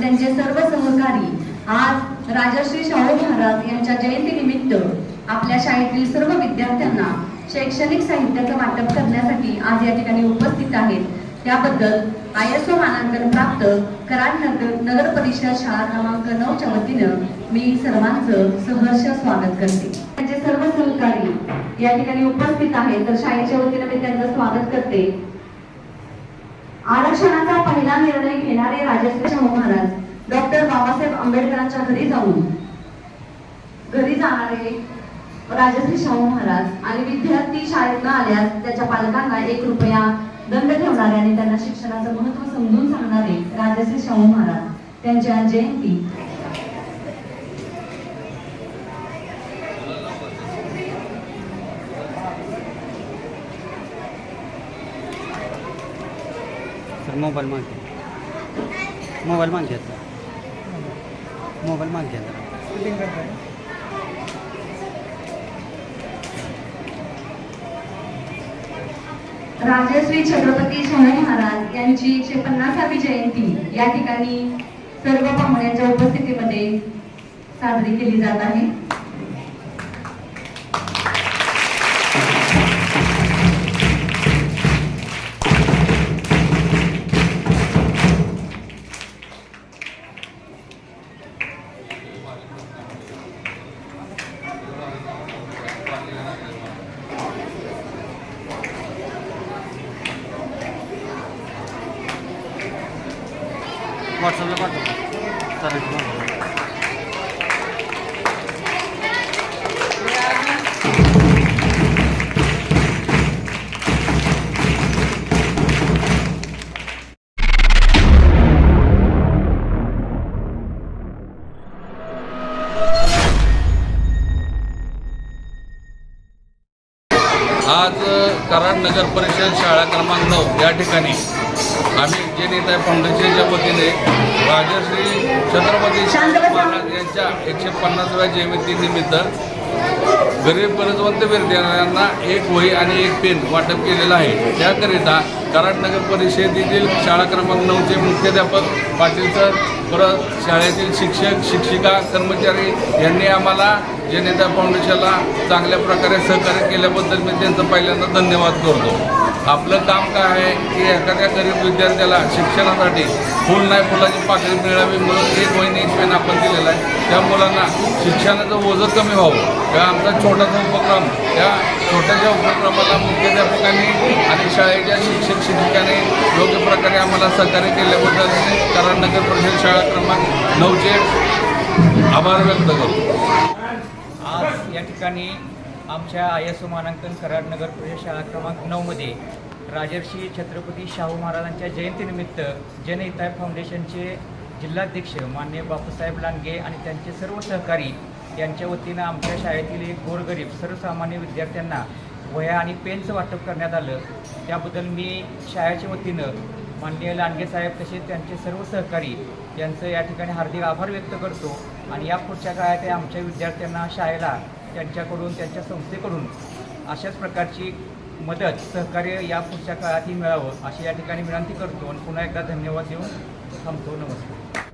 त्यांचे सर्व सहकारी आज राजश्री शाहू महाराज यांच्या जयंतीनिमित्त आपल्या शाळेतील सर्व विद्यार्थ्यांना शैक्षणिक साहित्याचं वाटप करण्यासाठी आज या ठिकाणी उपस्थित आहेत. त्याबद्दल आय एस ओ मानांकन प्राप्त कराड नगर नगर परिषद शाळा क्रमांक नऊच्या वतीनं मी सर्वांचं सहर्ष स्वागत करते. त्यांचे सर्व सहकारी या ठिकाणी उपस्थित आहेत. तर शाळेच्या वतीनं मी त्यांचं स्वागत करते. आरक्षणाचा पहिला निर्णय घेणारे राजश्री शाहू महाराज डॉक्टर बाबासाहेब आंबेडकरांच्या घरी जाऊन घरी जाणारे राजश्री शाहू महाराज आणि विद्यार्थी शाळेत न आल्यास त्याच्या पालकांना एक रुपया दंड ठेवणारे आणि त्यांना शिक्षणाचं महत्त्व समजून सांगणारे राजश्री शाहू महाराज त्यांच्या जयंती. सर मोबाईल मागे. मोबाईल मागे सर मोबाईल मागे घ्या राजश्री छत्रपती शाहू महाराज यांची एकशे पन्नासावी जयंती या ठिकाणी सर्व पाहुण्यांच्या उपस्थितीमध्ये साजरी केली जात आहे. व्हॉट्सअपला पाठव. सरांची हो. आज कराड नगर परिषद शाळा क्रमांक नऊ या ठिकाणी आम्ही जे नेता फाउंडेशनच्या वतीने राजश्री छत्रपती महाराज यांच्या एकशे पन्नासव्या जयंतीनिमित्त गरीब गरजवंत विद्यार्थ्यांना एक वही आणि एक पेन वाटप केलेलं आहे. त्याकरिता कराड नगर परिषदेतील शाळा क्रमांक नऊचे मुख्याध्यापक पाटील सर परत शाळेतील शिक्षक शिक्षिका कर्मचारी यांनी आम्हाला जनता फाउंडेशनला चांगल्या प्रकारे सहकार्य केल्याबद्दल मी त्यांचं पहिल्यांदा धन्यवाद करतो. आपलं काम काय आहे की एखाद्या गरीब विद्यार्थ्याला शिक्षणासाठी फुल नाही फुलाची पाकळी मिळावी म्हणून एक महिने एक महिना आपण दिलेला आहे. त्या मुलांना शिक्षणाचं ओझं कमी व्हावं. या आमचा छोटासा उपक्रम त्या छोट्याशा उपक्रमाला मुख्याध्यापकांनी आणि शाळेच्या शिक्षक शिक्षिकांनी योग्य प्रकारे आम्हाला सहकार्य केल्याबद्दल कराड नगर परिषद शाळा क्रमांक नऊचे आभार व्यक्त करतो. आज या ठिकाणी आमच्या आय एस ओ मानांकन कराड नगर शाळा क्रमांक नऊमध्ये राजर्षी छत्रपती शाहू महाराजांच्या जयंतीनिमित्त जनहिताय फाउंडेशनचे जिल्हाध्यक्ष मान्य बापूसाहेब लांडगे आणि त्यांचे सर्व सहकारी यांच्या वतीनं आमच्या शाळेतील एक गोरगरीब सर्वसामान्य विद्यार्थ्यांना वह्या आणि पेनचं वाटप करण्यात आलं. त्याबद्दल मी शाळेच्या वतीनं माननीय लांडगे साहेब तसेच त्यांचे सर्व सहकारी यांचं या ठिकाणी हार्दिक आभार व्यक्त करतो आणि या पुढच्या काळात आमच्या विद्यार्थ्यांना शाळेला त्यांच्याकडून त्यांच्या संस्थेकडून अशाच प्रकारची मदत सहकार्य या पुढच्या काळातही मिळावं अशी या ठिकाणी विनंती करतो. आणि पुन्हा एकदा धन्यवाद देऊन थांबतो. नमस्कार.